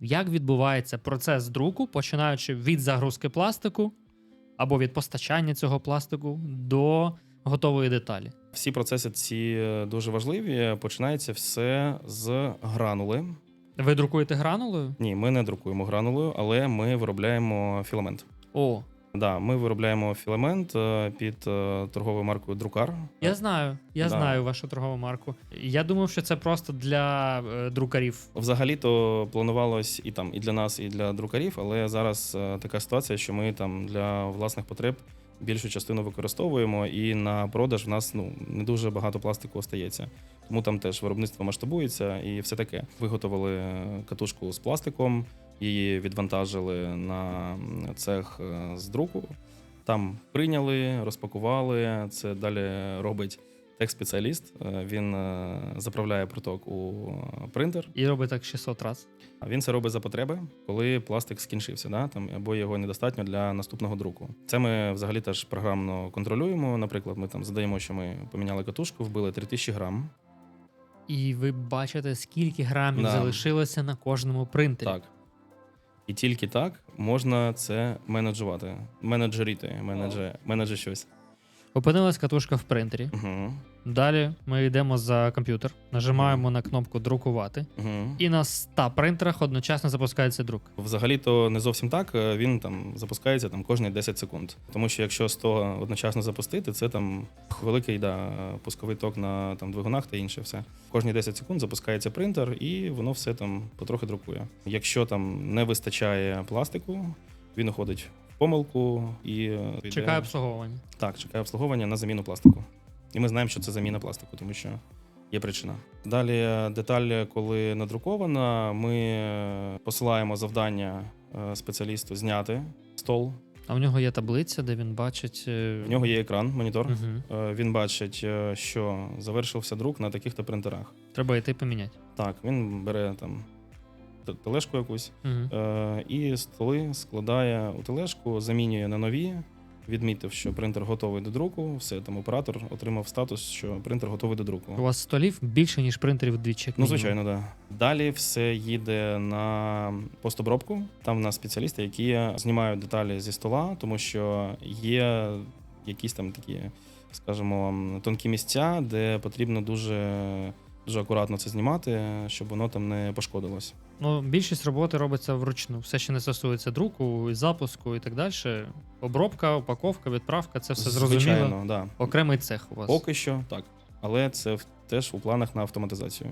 Як відбувається процес друку, починаючи від загрузки пластику або від постачання цього пластику до готової деталі? Всі процеси ці е, дуже важливі. Починається все з гранули. Ви друкуєте гранулою? Ні, ми не друкуємо гранулою, але ми виробляємо філамент. О, Да, ми виробляємо філамент е, під е, торговою маркою Друкар. я знаю, я Да. знаю вашу торгову марку. Я думав, що це просто для е, друкарів. Взагалі-то планувалось і там і для нас, і для друкарів, але зараз е, така ситуація, що ми там для власних потреб більшу частину використовуємо, і на продаж в нас ну не дуже багато пластику остається. Тому там теж виробництво масштабується і все таке. Виготовили е, катушку з пластиком, її відвантажили на цех е, з друку. Там прийняли, розпакували. Це далі робить техспеціаліст. Е, Він е, заправляє проток у принтер. І робить так 600 разів. А він це робить за потреби, коли пластик скінчився, да? там, або його недостатньо для наступного друку. Це ми взагалі теж програмно контролюємо. Наприклад, ми там задаємо, що ми поміняли катушку, вбили 3000 грам. І ви бачите, скільки грамів Да. залишилося на кожному принтері. Так. І тільки так можна це менеджувати. менеджерити, менеджер, менеджер щось. Опинилась катушка в принтері. Угу. Далі ми йдемо за комп'ютер, нажимаємо на кнопку друкувати, Угу. і на 100 принтерах одночасно запускається друк. Взагалі-то не зовсім так. е, Він там запускається там кожні 10 секунд. Тому що якщо 100 одночасно запустити, це там великий да, пусковий ток на там двигунах та інше все. Кожні 10 секунд запускається принтер, і воно все там потрохи друкує. Якщо там не вистачає пластику, він уходить помилку і е, йде- Чекає обслуговування. так, чекає обслуговування на заміну пластику. І ми знаємо, що це заміна пластику, тому що є причина. Далі е, деталь, коли надрукована, ми е, посилаємо завдання е, спеціалісту зняти стол. А в нього є таблиця, де він бачить. В нього є екран, монітор. Е, Він бачить, е, що завершився друк на таких-то принтерах. Треба йти поміняти. Так, він бере там тележку якусь е, і столи складає у тележку, замінює на нові. Відмітив, що принтер готовий до друку. Все там оператор отримав статус, що принтер готовий до друку. У вас столів більше, ніж принтерів вдвічі. як Ну, звичайно, так. Да. Далі все їде на постобробку. Там в нас спеціалісти, які знімають деталі зі стола, тому що є якісь там такі, скажімо, тонкі місця, де потрібно дуже, дуже акуратно це знімати, щоб воно там не пошкодилось. Ну, більшість роботи робиться вручну. Все, що не стосується друку, і запуску і так далі. Обробка, упаковка, відправка це все зрозуміло. Звичайно, да. Окремий цех у вас. Поки що так. Але це в- теж у планах на автоматизацію.